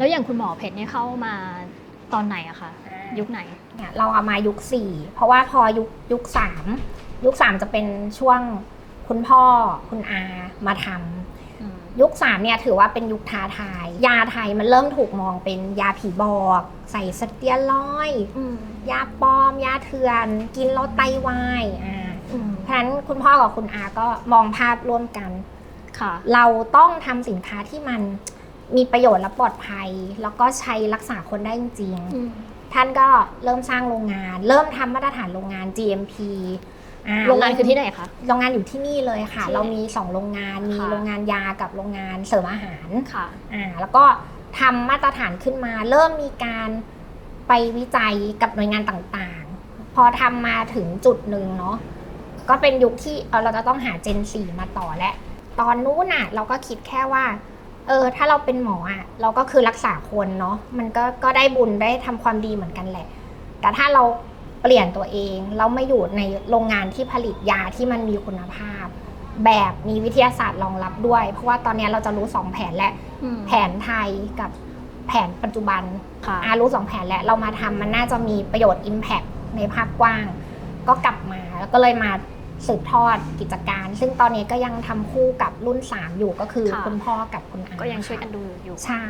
แล้วอย่างคุณหมอเพชรเนี่ยเข้ามาตอนไหนอะคะยุคไหน เนี่ยเราเอามายุคสี่เพราะว่าพอยุคยุคสามยุคสามจะเป็นช่วงคุณพ่อคุณอามาทำยุคสามเนี่ยถือว่าเป็นยุคท้าทาย ยาไทยมันเริ่มถูกมองเป็นยาผีบอก ใส่สเตียรอยด์ยาปลอม ยาเถื่อน กินแล้วไตวายอ่าเพราะฉะนั้นคุณพ่อกับคุณอาก็มองภาพร่วมกันค่ะเราต้องทำสินค้าที่มัน มีประโยชน์และปลอดภัย แล้วก็ใช้รักษาคนได้จริงๆท่านก็เริ่มสร้างโรงงาน เริ่มทำมาตรฐานโรงงาน GMP อ่โรงงานคือที่ไหนคะ โรงงานอยู่ที่นี่เลยค่ะที่ไหนเรามี 2 โรงงาน มีค่ะโรงงานยากับโรงงานเสริมอาหารค่ะอ่าแล้วก็ทำมาตรฐานขึ้นมา เริ่มมีการไปวิจัยกับหน่วยงานต่างๆ พอทำมาถึงจุดหนึ่งเนาะ ก็เป็นยุคที่เออเราจะต้องหาเจนสี่มาต่อและ ตอนนู้นน่ะเราก็คิดแค่ว่า เออถ้าเราเป็นหมออะเราก็คือรักษาคนเนาะมันก็ก็ได้บุญได้ทำความดีเหมือนกันแหละ แต่ถ้าเราเปลี่ยนตัวเองเราไม่อยู่ในโรงงานที่ผลิตยาที่มันมีคุณภาพ แบบมีวิทยาศาสตร์รองรับด้วย เพราะว่าตอนนี้เราจะรู้สองแผนและแผนไทยกับแผนปัจจุบันค่ะอารู้สองแผนแล้วเรามาทำมันน่าจะมีประโยชน์ Impact ในภาพกว้าง ก็กลับมาแล้วก็เลยมา สืบทอดกิจการ ซึ่งตอนนี้ก็ยังทำคู่กับรุ่น 3 อยู่ก็คือค่ะ คุณพ่อกับคุณอาก็ยังช่วยกันดูอยู่ ใช่